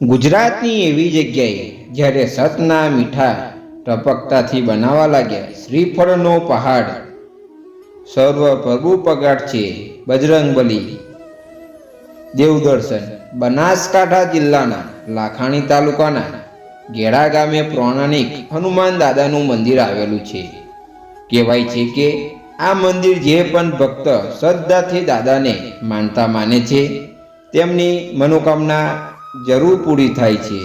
ગુજરાતની એવી જગ્યાએ જ્યારે સતના મીઠા ટપકતાથી બનાવવા લાગ્યા શ્રીફળનો પહાડ સર્વ પ્રભુ પગાટ છે બજરંગબલી. દેવદર્શન, બનાસકાંઠા જિલ્લાના લાખાણી તાલુકાના ગેડા ગામે પૌરાણિક હનુમાન દાદાનું મંદિર આવેલું છે. કહેવાય છે કે આ મંદિર જે પણ ભક્ત શ્રદ્ધાથી દાદાને માનતા માને છે, તેમની મનોકામના જરૂર પૂરી થાય છે.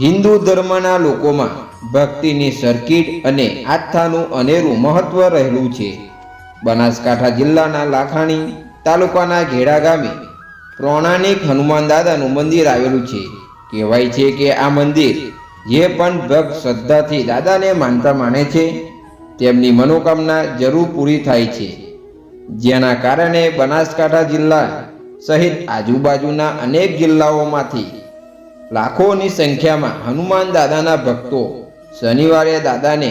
હિન્દુ ધર્મના લોકોમાં ભક્તિની સર્કિટ અને આસ્થાનું અનેરું મહત્વ રહેલું છે. બનાસકાંઠા જિલ્લાના લાખાણી તાલુકાના ઘેડા ગામે પૌરાણિક હનુમાન દાદાનું મંદિર આવેલું છે. કહેવાય છે કે આ મંદિર જે પણ ભક્ત શ્રદ્ધાથી દાદાને માનતા માને છે, તેમની મનોકામના જરૂર પૂરી થાય છે. જેના કારણે બનાસકાંઠા જિલ્લા સહિત આજુબાજુના અનેક જિલ્લાઓમાંથી લાખોની સંખ્યામાં હનુમાન દાદાના ભક્તો શનિવારે દાદાને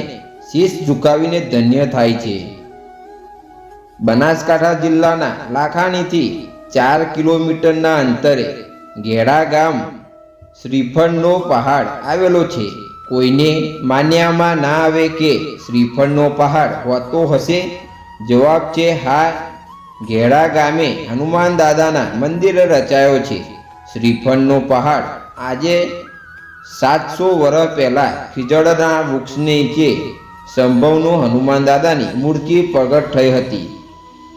શીશ ઝુકાવીને ધન્ય થાય છે. બનાસકાંઠા જિલ્લાના લાખાણીથી ચાર કિલોમીટરના અંતરે ઘેડા ગામ શ્રીફળનો પહાડ આવેલો છે. કોઈને માન્યામાં ના આવે કે શ્રીફળનો પહાડ હોતો હશે? જવાબ છે હા ઘેડા ગામે હનુમાન દાદાના મંદિર રચાયો છે. શ્રીફળનો પહાડ. આજે સાતસો વર્ષ પહેલા ખીજડના વૃક્ષ નીચે સંભવનો હનુમાન દાદાની મૂર્તિ પ્રગટ થઈ હતી.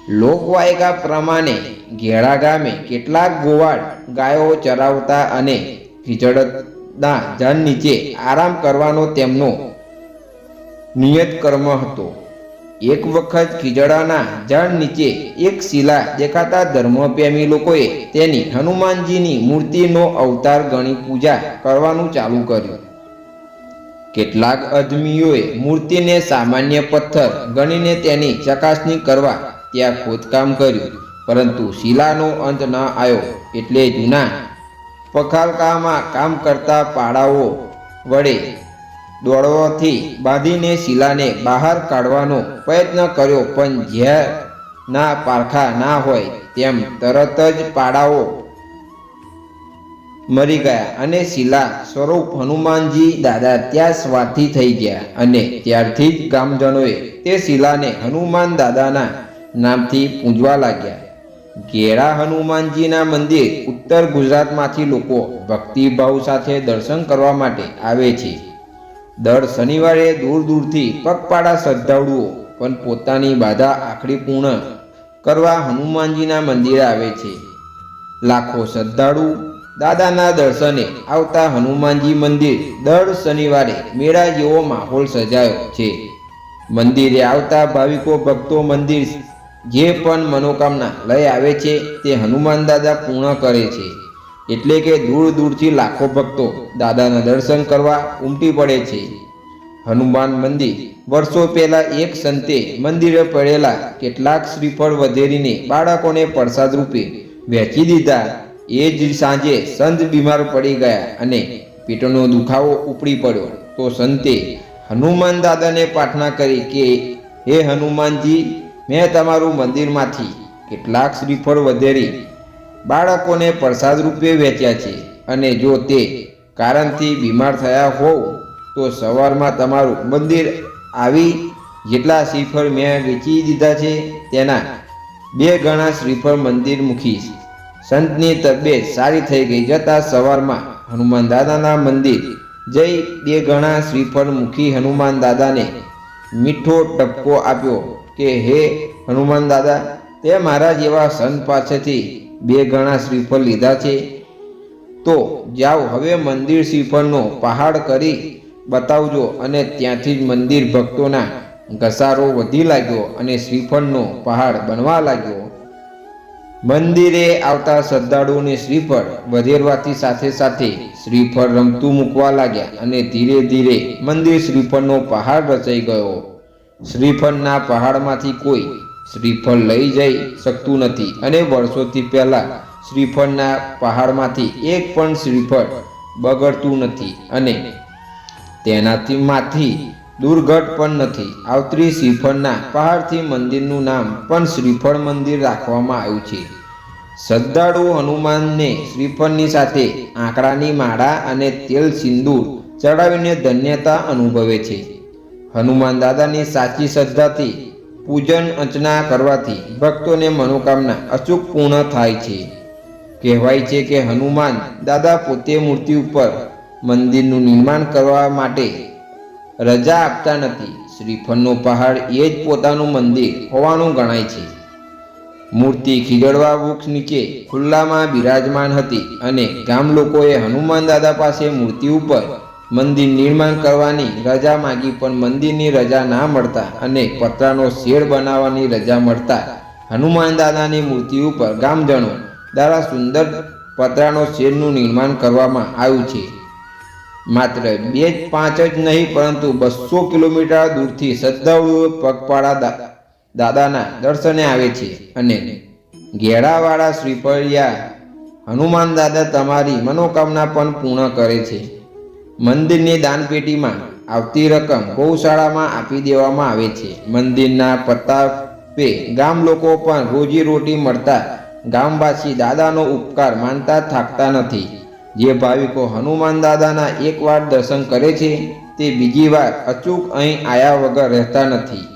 લોકવાયકા પ્રમાણે ઘેડા ગામે કેટલાક ગોવાળ ગાયો ચરાવતા અને ખીજડના જન નીચે આરામ કરવાનો તેમનો નિયત કર્મ હતો. એક વખત ખીજડાના ઝાડ નીચે એક શિલા દેખાતા ધર્મપ્રેમી લોકોએ તેની હનુમાનજીની મૂર્તિનો અવતાર ગણી પૂજા કરવાનું ચાલુ કર્યું. કેટલાક અદમીઓએ મૂર્તિને સામાન્ય પથ્થર ગણીને તેની ચકાસણી કરવા ત્યાં ખોદકામ કર્યું, પરંતુ શિલાનો અંત ન આવ્યો એટલે જૂના પખાલકામાં કામ કરતા પાડાઓ વડે દોડવાથી બાંધીને શિલાને બહાર કાઢવાનો પ્રયત્ન કર્યો, પણ ઝેર ના પારખા ના હોય તેમ તરત જ પાડાઓ મરી ગયા અને શિલા સ્વરૂપ હનુમાનજી દાદા ત્યાં સ્વાર્થી થઈ ગયા અને ત્યારથી જ ગામજનોએ તે શિલાને હનુમાન દાદાના નામથી પૂજવા લાગ્યા. ઘેરા હનુમાનજીના મંદિર ઉત્તર ગુજરાતમાંથી લોકો ભક્તિભાવ સાથે દર્શન કરવા માટે આવે છે. દર શનિવારે દૂર દૂરથી પગપાળા શ્રદ્ધાળુઓ પણ પોતાની બાધા આખરી પૂર્ણ કરવા હનુમાનજીના મંદિરે આવે છે. લાખો શ્રદ્ધાળુ દાદાના દર્શને આવતા હનુમાનજી મંદિર દર શનિવારે મેળા જેવો માહોલ સજાયો છે. મંદિરે આવતા ભાવિકો ભક્તો મંદિર જે પણ મનોકામના લઈ આવે છે તે હનુમાન દાદા પૂર્ણ કરે છે. એટલે કે દૂર દૂરથી લાખો ભક્તો દાદાના દર્શન કરવા ઉમટી પડે છે. હનુમાન મંદિર વર્ષો પહેલા એક સંતે મંદિરે પડેલા કેટલાક શ્રીફળ વધેરીને બાળકોને પ્રસાદ રૂપે વહેંચી દીધા. એ જ સાંજે સંત બીમાર પડી ગયા અને પેટનો દુખાવો ઉપડી પડ્યો. તો સંતે હનુમાન દાદાને પ્રાર્થના કરી કે, હે હનુમાનજી, મેં તમારું મંદિરમાંથી કેટલાક શ્રીફળ વધેરી બાળકોને પ્રસાદ રૂપે વેચ્યા છે. અને જો તે કારણથી બીમાર થયા હોવ, તો સવારમાં તમારું મંદિર આવી જેટલા શ્રીફળ મેં વેચી દીધા છે, તેના બે ગણા શ્રીફળ મંદિર મૂકીશ. સંતની તબિયત સારી થઈ ગઈ જતા સવારમાં હનુમાન દાદાના મંદિર જઈ બે ગણા શ્રીફળ મૂકી હનુમાન દાદાને મીઠો ટપકો આપ્યો કે, હે હનુમાન દાદા, તે મારા જેવા સંત પાસેથી બે ગણા શ્રીફળ લીધા છે. તો જાઓ હવે મંદિર શ્રીફળનો પહાડ કરી બતાવજો અને ત્યાંથી જ મંદિર ભક્તોના ઘસારો વધી લાગ્યો અને શ્રીફળનો પહાડ બનવા લાગ્યો. મંદિરે આવતા શ્રદ્ધાળુઓને શ્રીફળ વધેરવાથી સાથે સાથે શ્રીફળ રમતું મૂકવા લાગ્યા અને ધીરે ધીરે મંદિર શ્રીફળનો પહાડ રચાઈ ગયો. શ્રીફળના પહાડમાંથી કોઈ શ્રીફળ લઈ જઈ શકતું નથી અને વર્ષોથી પહેલાં શ્રીફળના પહાડમાંથી એક પણ શ્રીફળ બગડતું નથી અને તેનાથી માંથી દુર્ઘટ પણ નથી. આવત્રી શ્રીફળના પહાડથી મંદિરનું નામ પણ શ્રીફળ મંદિર રાખવામાં આવ્યું છે. શ્રદ્ધાળુ હનુમાનને શ્રીફળની સાથે આંકડાની માળા અને તેલ સિંદૂર ચડાવીને ધન્યતા અનુભવે છે. હનુમાન દાદાની સાચી શ્રદ્ધાથી પૂજન અર્ચના કરવાથી ભક્તોને મનોકામના અચૂક પૂર્ણ થાય છે. કહેવાય છે કે હનુમાન દાદા પોતે મૂર્તિ ઉપર મંદિરનું નિર્માણ કરવા માટે રજા આપતા નથી. શ્રીફળનો પહાડ એ જ પોતાનું મંદિર હોવાનું ગણાય છે. મૂર્તિ ખીજડવા વૃક્ષ નીચે ખુલ્લામાં બિરાજમાન હતી અને ગામ લોકોએ હનુમાન દાદા પાસે મૂર્તિ ઉપર મંદિર નિર્માણ કરવાની રજા માગી, પણ મંદિરની રજા ના મળતા અને પતરાનો શેડ બનાવવાની રજા મળતા હનુમાન દાદાની મૂર્તિ ઉપર ગામજનો દ્વારા સુંદર પતરાનો શેડનું નિર્માણ કરવામાં આવ્યું છે. માત્ર બે જ પાંચ જ નહીં, પરંતુ બસો કિલોમીટર દૂરથી શ્રદ્ધાળુઓ પગપાળા દાદાના દર્શને આવે છે અને ઘેડાવાળા શ્રીફળિયા હનુમાન દાદા તમારી મનોકામના પણ પૂર્ણ કરે છે. મંદિરની દાનપેટીમાં આવતી રકમ ગૌશાળામાં આપી દેવામાં આવે છે. મંદિરના પ્રતાપે ગામ લોકો પણ રોજી રોટી મળતા ગામવાસી દાદાનો ઉપકાર માનતા થાકતા નથી. જે ભાવિકો હનુમાન દાદાના એકવાર દર્શન કરે છે, તે બીજી વાર અચૂક અહીં આયા વગર રહેતા નથી.